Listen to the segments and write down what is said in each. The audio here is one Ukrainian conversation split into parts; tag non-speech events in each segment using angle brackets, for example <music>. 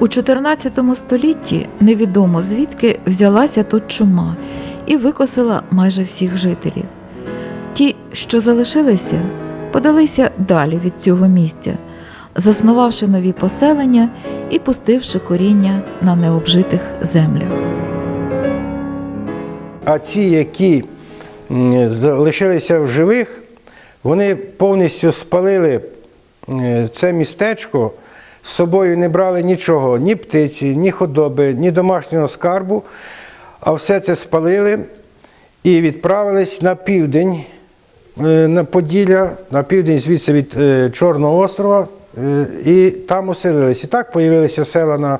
У 14 столітті невідомо звідки взялася тут чума і викосила майже всіх жителів. Ті, що залишилися, подалися далі від цього місця, заснувавши нові поселення і пустивши коріння на необжитих землях. А ці, які залишилися в живих, вони повністю спалили це містечко, з собою не брали нічого, ні птиці, ні худоби, ні домашнього скарбу, а все це спалили і відправились на південь, е, на Поділля, на південь звідси від е, Чорного острова, е, і там оселились. І так появилися села на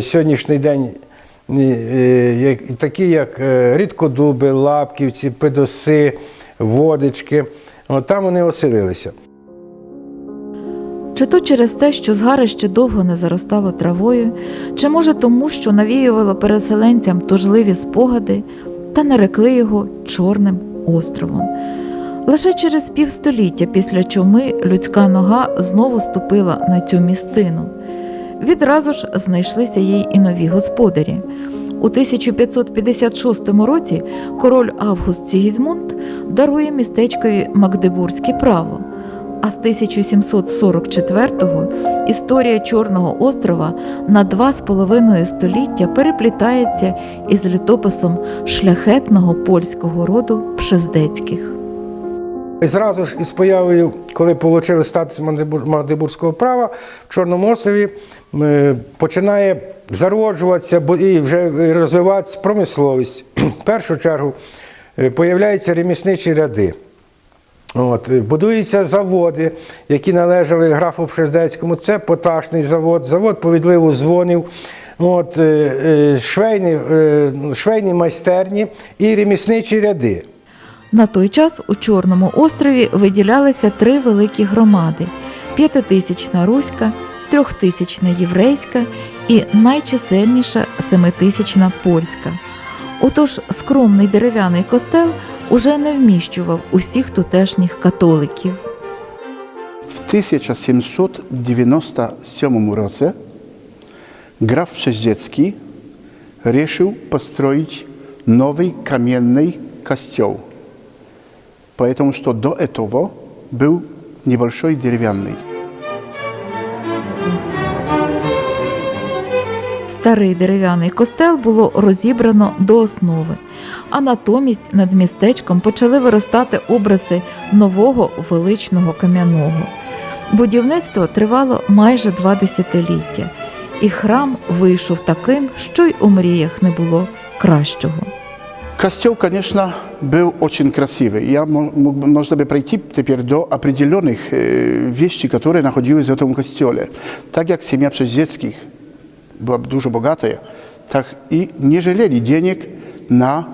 сьогоднішній день. Такі як Рідкодуби, Лапківці, Педоси, Водички. Там вони оселилися. Чи то через те, що згарище довго не заростало травою, чи може тому, що навіювало переселенцям тужливі спогади та нарекли його Чорним островом. Лише через півстоліття після чуми людська нога знову ступила на цю місцину. Відразу ж знайшлися їй і нові господарі. У 1556 році король Август Сігізмунд дарує містечкові Магдебурзьке право. А з 1744-го історія Чорного острова на два з половиною століття переплітається із літописом шляхетного польського роду Пшездецьких. І зразу ж із появою, коли отримали статус Магдебур- Магдебурзького права, в Чорному острові е, починає зароджуватися і вже розвиватися промисловість. <clears throat> В першу чергу е, появляються ремісничі ряди. От, будуються заводи, які належали графу Пшездецькому. Це поташний завод, завод по відливу дзвонів, от, е, е, швейні, е, швейні майстерні і ремісничі ряди. На той час у Чорному острові виділялися три великі громади: п'ятитисячна руська, трьохтисячна єврейська і найчисельніша семитисячна польська. Отож скромний дерев'яний костел уже не вміщував усіх тутешніх католиків. W 1797 році граф Прzeździecki решил построить новый каменный костел, потому что до этого был небольшой деревянный. Старий дерев'яний костел було розібрано до основи, а натомість над містечком почали виростати образи нового величного кам'яного. Будівництво тривало майже два десятиліття, і храм вийшов таким, що й у мріях не було кращого. Костел, конечно, был очень красивый. Я мо- мог бы- можно бы пройти теперь до определенных э, вещей, которые находились в этом костеле. Так как семья Прzeździeckich была дуже богатая, так и не жалели денег на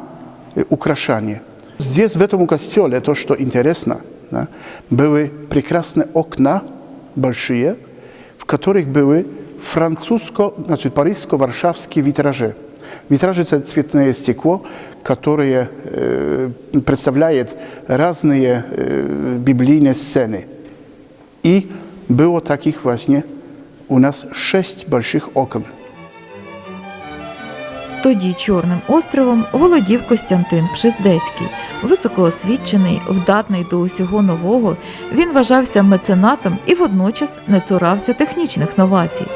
э, украшания. Здесь, в этом костеле, то, что интересно, да, были прекрасные окна, большие, в которых были французско, значит, парижско-варшавские витражи. Витражи – это цветное стекло, которое э, представляет разные э, библейные сцены. И было таких właśnie у нас шесть больших окон. Тоді Чорним островом володів Костянтин Пшиздецький. Високоосвічений, вдатний до усього нового, він вважався меценатом і водночас не цурався технічних новацій.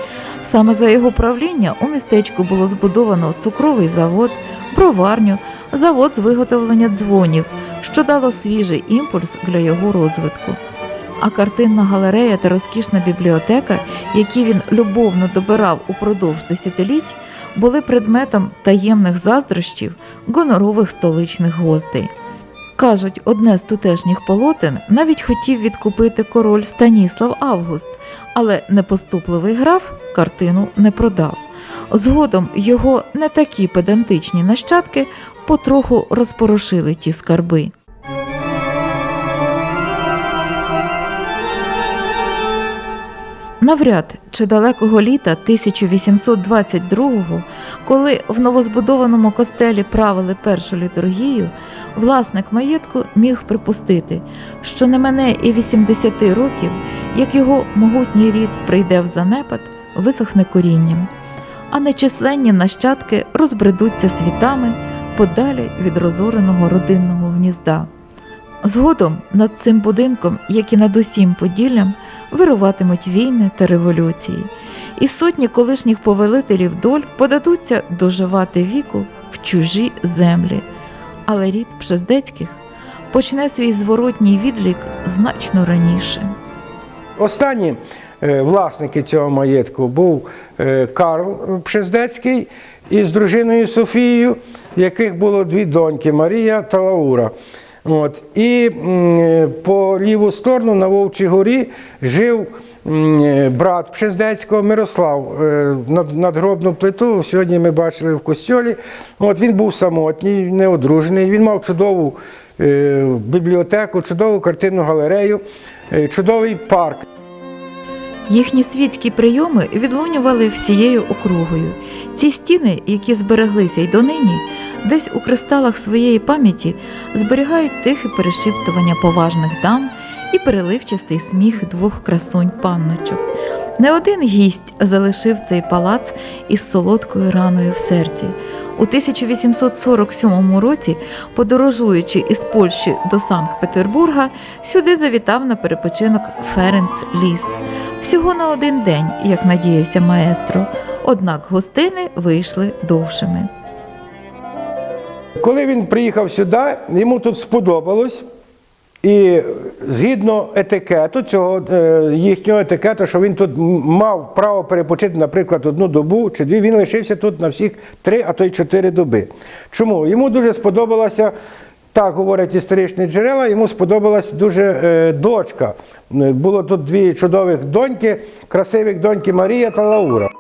Саме за його правління у містечку було збудовано цукровий завод, броварню, завод з виготовлення дзвонів, що дало свіжий імпульс для його розвитку. А картинна галерея та розкішна бібліотека, які він любовно добирав упродовж десятиліть, були предметом таємних заздрощів гонорових столичних гостей. Кажуть, одне з тутешніх полотен навіть хотів відкупити король Станіслав Август, але непоступливий граф картину не продав. Згодом його не такі педантичні нащадки потроху розпорошили ті скарби. Навряд чи далекого літа 1822-го, коли в новозбудованому костелі правили першу літургію, власник маєтку міг припустити, що не мене і 80 років, як його могутній рід прийде в занепад, висохне корінням, а нечисленні нащадки розбредуться світами подалі від розореного родинного гнізда. Згодом над цим будинком, як і над усім Поділлям, вируватимуть війни та революції, і сотні колишніх повелителів доль подадуться доживати віку в чужі землі. Але рід Пшездецьких почне свій зворотній відлік значно раніше. Останні е, власники цього маєтку був е, Карл Пшездецький із дружиною Софією, яких було дві доньки Марія та Лаура. От. І по ліву сторону на Вовчій горі жив брат Пшездецького Мирослав. Е, Надгробну плиту сьогодні ми бачили в костьолі. От він був самотній, неодружений. Він мав чудову е, бібліотеку, чудову картинну галерею, е, чудовий парк. Їхні світські прийоми відлунювали всією округою. Ці стіни, які збереглися й донині, десь у кристалах своєї пам'яті зберігають тихе перешіптування поважних дам і переливчастий сміх двох красунь панночок. Не один гість залишив цей палац із солодкою раною в серці. У 1847 році, подорожуючи із Польщі до Санкт-Петербурга, сюди завітав на перепочинок Ференц Ліст. Всього на один день, як надіявся маестро, однак гостини вийшли довшими. Коли він приїхав сюди, йому тут сподобалось. І згідно етикету, цього е, їхнього етикету, що він тут мав право перепочити, наприклад, одну добу чи дві, він лишився тут на всіх три, а то й чотири доби. Чому? Йому дуже сподобалася, так говорять історичні джерела, йому сподобалась дуже е, дочка. Е, Було тут дві чудових доньки, красивих доньки Марія та Лаура.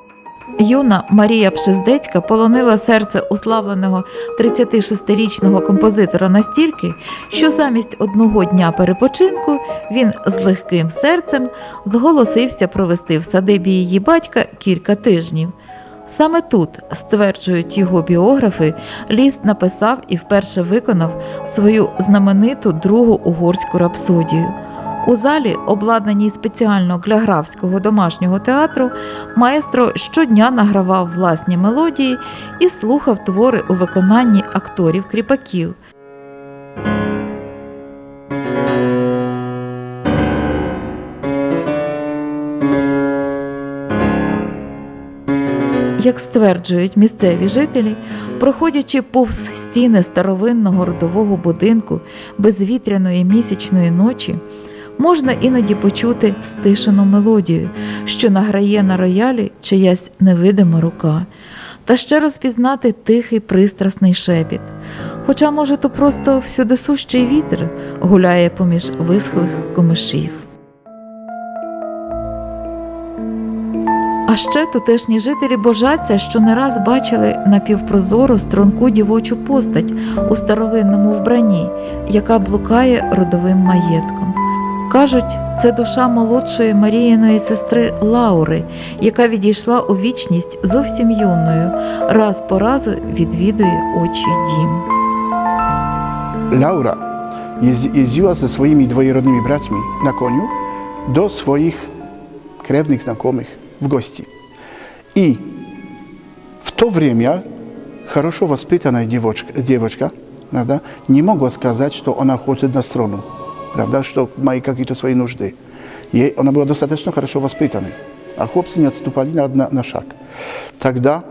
Юна Марія Пшездецька полонила серце уславленого 36-річного композитора настільки, що замість одного дня перепочинку він з легким серцем зголосився провести в садибі її батька кілька тижнів. Саме тут, стверджують його біографи, Ліст написав і вперше виконав свою знамениту другу угорську рапсодію. У залі, обладнаній спеціально для графського домашнього театру, маестро щодня награвав власні мелодії і слухав твори у виконанні акторів кріпаків. Як стверджують місцеві жителі, проходячи повз стіни старовинного родового будинку безвітряної місячної ночі, можна іноді почути стишену мелодію, що награє на роялі чиясь невидима рука, та ще розпізнати тихий пристрасний шепіт. Хоча, може, то просто всюдисущий вітер гуляє поміж висхлих комишів. А ще тутешні жителі божаться, що не раз бачили напівпрозору струнку дівочу постать у старовинному вбранні, яка блукає родовим маєтком. Кажуть, це душа молодшої Маріїної сестри Лаури, яка відійшла у вічність зовсім юною, раз по разу відвідує очі дім. Jezd- jeździła ze swoimi dwojerodnymi braćmi na koniu do swoich krewnych znajomych w gości. I w to время хорошо воспитанная правда, не могла сказать, что она хочет на сторону, правда, что ma какие-то свои нужды. Ей, она была достаточно хорошо воспитанной, а хлопцы не отступали на, на, на шаг. Тогда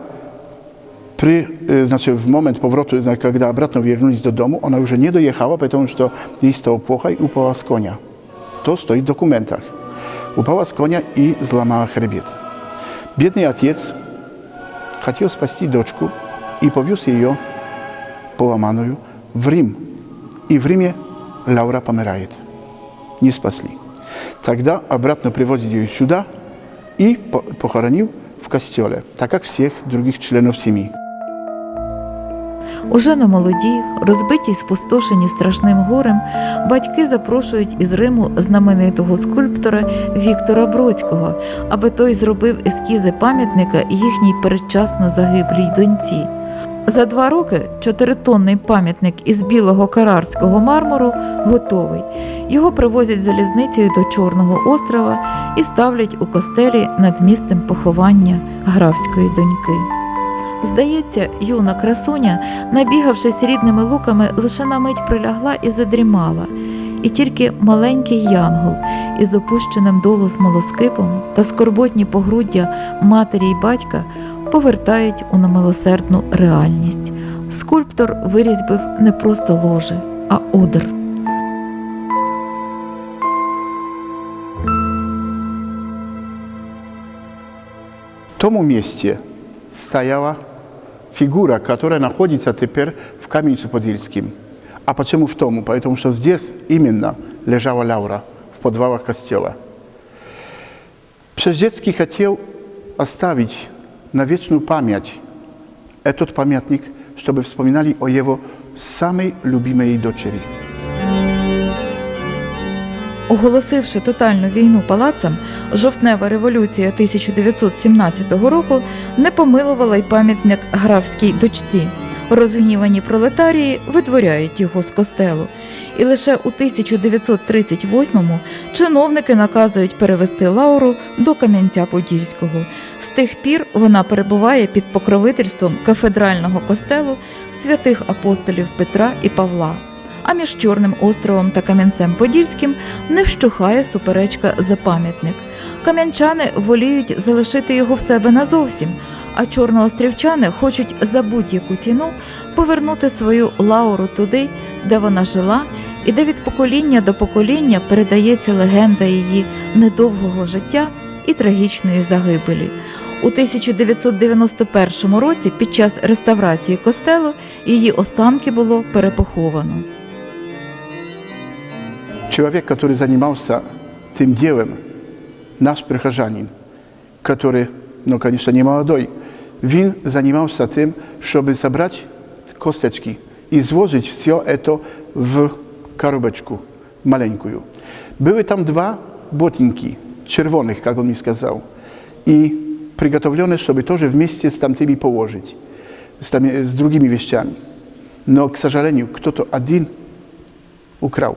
При, y, znaczy w moment powrotu, zna- kiedy обратно вернулись do domu, ona już nie dojechała, потому что ей стало плохо и упала с коня. To stoi w dokumentach. Упала с коня и зломала хребет. Бедный отец хотел спасти дочку и повез ее поломанную в Рим. И в Риме Лаура помирает. Не спасли. Тогда обратно приводит ее сюда и похоронил в костеле, так как всех других членов семьи. Уже на молоді, розбиті й спустошені страшним горем, батьки запрошують із Риму знаменитого скульптора Віктора Бродського, аби той зробив ескізи пам'ятника їхній передчасно загиблій доньці. За два роки чотиритонний пам'ятник із білого карарського мармуру готовий. Його привозять залізницею до Чорного острова і ставлять у костелі над місцем поховання графської доньки. Здається, юна красуня, набігавшись рідними луками, лише на мить прилягла і задрімала, і тільки маленький янгол із опущеним долу смолоскипом та скорботні погруддя матері й батька повертають у немилосердну реальність. Скульптор вирізьбив не просто ложе, а одр. В тому месте стояла фигура, которая находится теперь в Каменце Подильским. А почему в тому? Потому что здесь именно лежала Лаура в подвалах костела. Прzeździecki хотел оставить на вечную память этот памятник, чтобы вспоминали о его самой любимой дочери. Оголосивши тотальну війну палацам, жовтнева революція 1917 року не помилувала й пам'ятник графській дочці. Розгнівані пролетарії витворяють його з костелу. І лише у 1938-му чиновники наказують перевести Лауру до Кам'янця-Подільського. З тих пір вона перебуває під покровительством кафедрального костелу святих апостолів Петра і Павла. А між Чорним островом та Кам'янцем-Подільським не вщухає суперечка за пам'ятник. Кам'янчани воліють залишити його в себе назовсім, а чорноострівчани хочуть за будь-яку ціну повернути свою Лауру туди, де вона жила, і де від покоління до покоління передається легенда її недовгого життя і трагічної загибелі. У 1991 році під час реставрації костелу її останки було перепоховано. Человек, который занимался тем делом, наш прихожанин, который, ну, конечно, не молодой, він занимался тем, чтобы собрать косточки и сложить все это в коробочку маленькую. Były tam dwa botniki, czerwonych, jak on mi сказал, i przygotowane, żeby тоже вместе z tamtymi położyć, z, tam, z drugimi wieściami. No, к сожалению, кто-то один украл.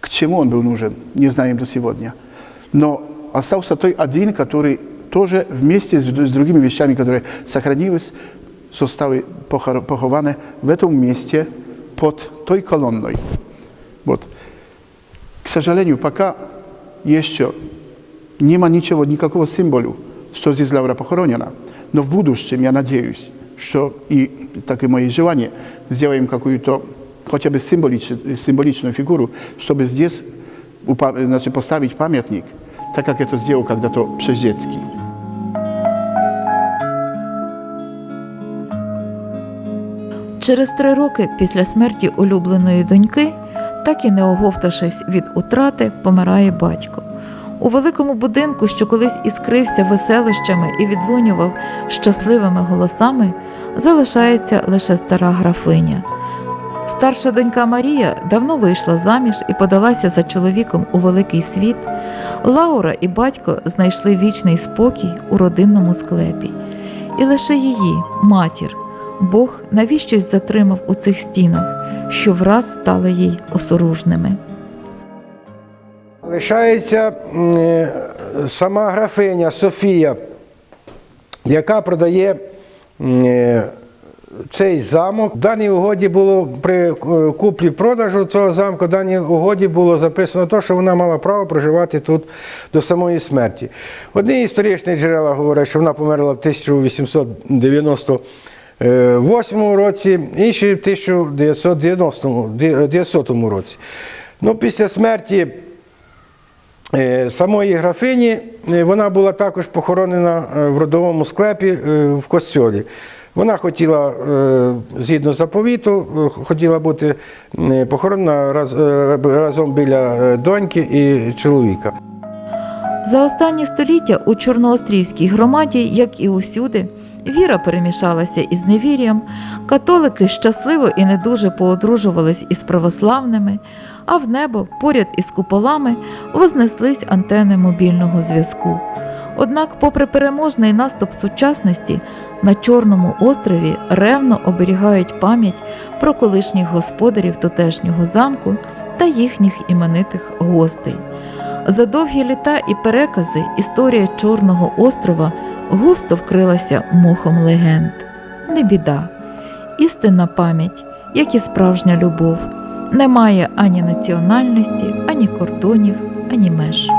К чему он был нужен, не знаем до сегодня. Но остался той один, который тоже вместе с, с другими вещами, которые сохранились, zostały pochor- pochowane w tym miejscu pod той kolonną. Вот. К сожалению, пока еще не ma ничего, никакого символа, что здесь Лаура похоронена. Но в будущем, я надеюсь, что и так и мои желания, сделаем какую-то хотя бы символич- символичную фигуру, чтобы здесь упа- значит, поставить памятник, так как это сделал когда-то Прzeździecki. Через три роки після смерті улюбленої доньки, так і не оговтавшись від утрати, помирає батько. У великому будинку, що колись іскрився веселищами і відлунював щасливими голосами, залишається лише стара графиня. Старша донька Марія давно вийшла заміж і подалася за чоловіком у великий світ. Лаура і батько знайшли вічний спокій у родинному склепі. І лише її, матір, Бог навіщось затримав у цих стінах, що враз стали їй осоружними. Лишається е, сама графиня Софія, яка продає е, цей замок. В даній угоді було при е, куплі-продажу цього замку, в даній угоді було записано те, що вона мала право проживати тут до самої смерті. Одні історичні джерела говорять, що вона померла в 1898 році, інші в 1990 році. Ну, після смерті Самої графині е, вона була також похоронена е, в родовому склепі е, в костьолі. Вона хотіла, е, згідно заповіту, е, хотіла бути е, похоронена раз- е, разом біля е, доньки і чоловіка. За останні століття у Чорноострівській громаді, як і усюди, віра перемішалася із невір'ям, католики щасливо і не дуже поодружувались із православними, а в небо поряд із куполами вознеслись антени мобільного зв'язку. Однак, попри переможний наступ сучасності, на Чорному острові ревно оберігають пам'ять про колишніх господарів тутешнього замку та їхніх іменитих гостей. За довгі літа і перекази історія Чорного острова густо вкрилася мохом легенд. Не біда, істинна пам'ять, як і справжня любов, не має ані національності, ані кордонів, ані меж.